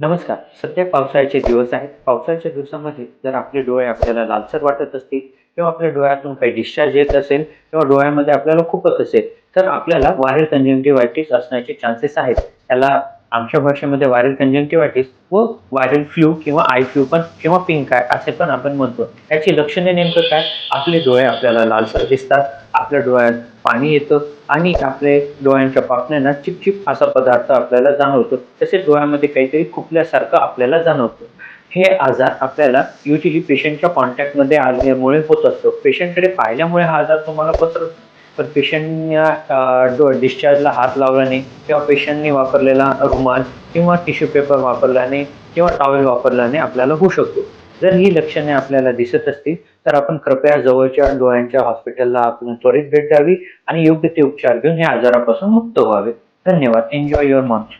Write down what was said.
नमस्कार. सध्या पावसाळ्याचे दिवस आहेत. पावसाळ्याच्या दिवसामध्ये जर आपले डोळे आपल्याला लालसर वाटत असतील किंवा आपल्या डोळ्यातून काही डिस्चार्ज येत असेल किंवा डोळ्यामध्ये आपल्याला खूपच असेल तर आपल्याला व्हायरल कंजंक्टिव्हायटिस असण्याचे चान्सेस आहेत. त्याला आमच्या भाषेमध्ये व्हायरल कंजंक्टिव्हायटिस व व्हायरल फ्लू किंवा आय फ्लू पण किंवा पिंक आय असे पण आपण म्हणतो. याची लक्षणे नेमकं काय? आपले डोळे आपल्याला लालसर दिसतात. आपल्या डोळ्यात पाणी येतं आणि आपले डोळ्यांच्या पापण्यांना चिपचिप असा पदार्थ आपल्याला जाणवतो. तसेच डोळ्यामध्ये काहीतरी खुपल्यासारखं आपल्याला जाणवतं. हे आजार आपल्याला युजली पेशंटच्या कॉन्टॅक्टमध्ये आल्यामुळे होत असतो. पेशंटकडे पाहिल्यामुळे हा आजार तुम्हाला पसरतो. पण पेशंटच्या डिस्चार्जला हात लावल्याने किंवा पेशंटने वापरलेला रुमाल किंवा टिश्यू पेपर वापरल्याने किंवा टॉवेल वापरल्याने आपल्याला होऊ शकतो. जर ही लक्षणे आपल्याला दिसत असतील तर आपण कृपया जवळच्या डोळ्यांच्या हॉस्पिटलला आपण त्वरित भेट द्यावी आणि योग्य ते उपचार घेऊन या आजारापासून मुक्त व्हावे. धन्यवाद. Enjoy your month